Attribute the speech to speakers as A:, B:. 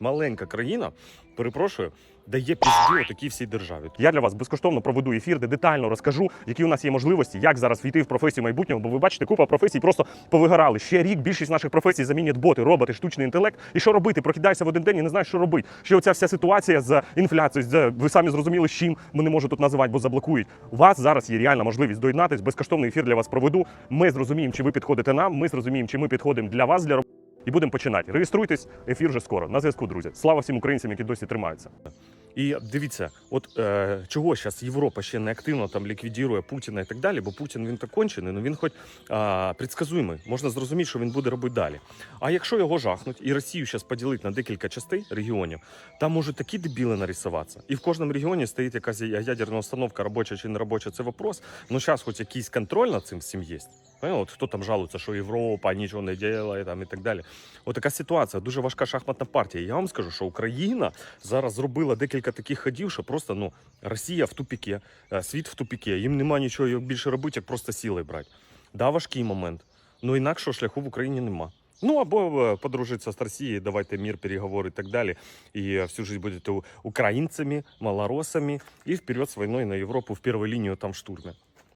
A: маленька країна, перепрошую, дає пізді такій всій державі. Я для вас безкоштовно проведу ефір, де детально розкажу, які у нас є можливості, як зараз війти в професію майбутнього. Бо ви бачите, купа професій просто повигорали. Ще рік більшість наших професій замінять боти, роботи, штучний інтелект. І що робити? Прокидаєшся в один день і не знаєш, що робити. Ще оця вся ситуація з інфляцією, з ви самі зрозуміли, з чим ми не можу тут називати, бо заблокують. У вас зараз є реальна можливість доєднатись. Безкоштовний ефір для вас проведу. Ми зрозуміємо, чи ви підходите нам. Ми зрозуміємо, чи ми підходимо для вас для роботи. І будемо починати. Реєструйтесь, ефір вже скоро. На зв'язку, друзі. Слава всім українцям, які досі тримаються. І дивіться, от е, чого зараз Європа ще не активно там ліквідує Путіна і так далі, бо Путін він так кончений, ну він хоч е, предсказуємий. Можна зрозуміти, що він буде робити далі. А якщо його жахнуть і Росію зараз поділити на декілька частей регіонів, там можуть такі дебіли нарисуватися. І в кожному регіоні стоїть якась ядерна установка, робоча чи не робоча, це вопрос. Ну зараз хоч якийсь контроль над цим всім є. От хто там жалується, що Європа нічого не там і так далі. От така ситуація, дуже важка шахматна партія. Я вам скажу, що Україна зараз зробила декілька таких ходів, що просто ну Росія в тупікі, е, світ в тупікі. Їм нема нічого більше робити, як просто сіли брати. Да, важкий момент. Ну інакшого шляху в Україні нема. Ну або е, подружитися з Росією, давайте мір, переговори і так далі. І е, всю життя будете українцями, малоросами і вперед з війною на Європу в першу лінію там в.